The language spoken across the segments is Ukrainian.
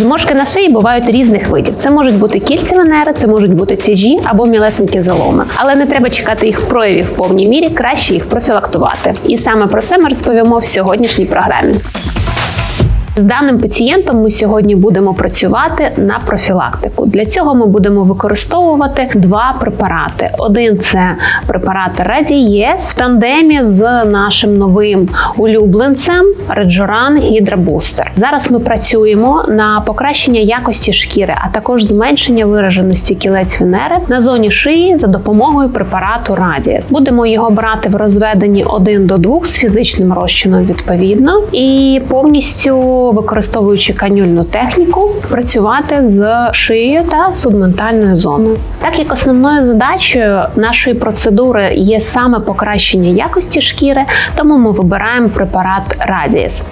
Зморшки на шиї бувають різних видів. Це можуть бути кільці венери, це можуть бути тяжі або мілесенькі заломи. Але не треба чекати їх проявів в повній мірі, краще їх профілактувати. І саме про це ми розповімо в сьогоднішній програмі. З даним пацієнтом ми сьогодні будемо працювати на профілактику. Для цього ми будемо використовувати два препарати. Один це препарат Радієс в тандемі з нашим новим улюбленцем Реджоран Гідра Бустер. Зараз ми працюємо на покращення якості шкіри, а також зменшення вираженості кілець Венери на зоні шиї за допомогою препарату Радієс. Будемо його брати в розведенні 1 до 2 з фізичним розчином відповідно і повністю використовуючи канюльну техніку, працювати з шиєю та субментальною зоною. Так як основною задачею нашої процедури є саме покращення якості шкіри, тому ми вибираємо препарат Радіс.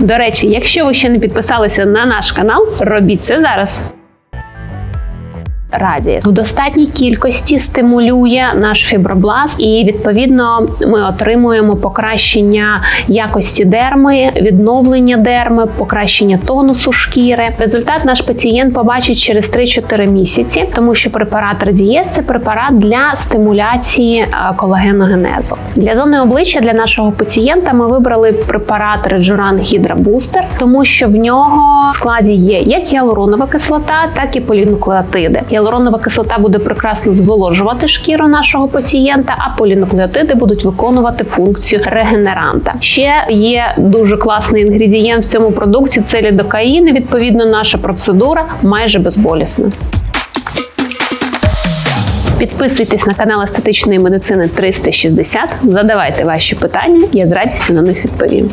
До речі, якщо ви ще не підписалися на наш канал, робіть це зараз. Радієс в достатній кількості стимулює наш фібробласт, і відповідно ми отримуємо покращення якості дерми, відновлення дерми, покращення тонусу шкіри. Результат наш пацієнт побачить через 3-4 місяці, тому що препарат Радієс це препарат для стимуляції е, колагеногенезу. Для зони обличчя для нашого пацієнта ми вибрали препарат Реджуран Гідра Бустер, тому що в нього в складі є як гіалуронова кислота, так і полінуклеотиди. Гіалуронова кислота буде прекрасно зволожувати шкіру нашого пацієнта, а полінуклеотиди будуть виконувати функцію регенеранта. Ще є дуже класний інгредієнт в цьому продукті це лідокаїн. Відповідно, наша процедура майже безболісна. Підписуйтесь на канал естетичної медицини 360, задавайте ваші питання, я з радістю на них відповім.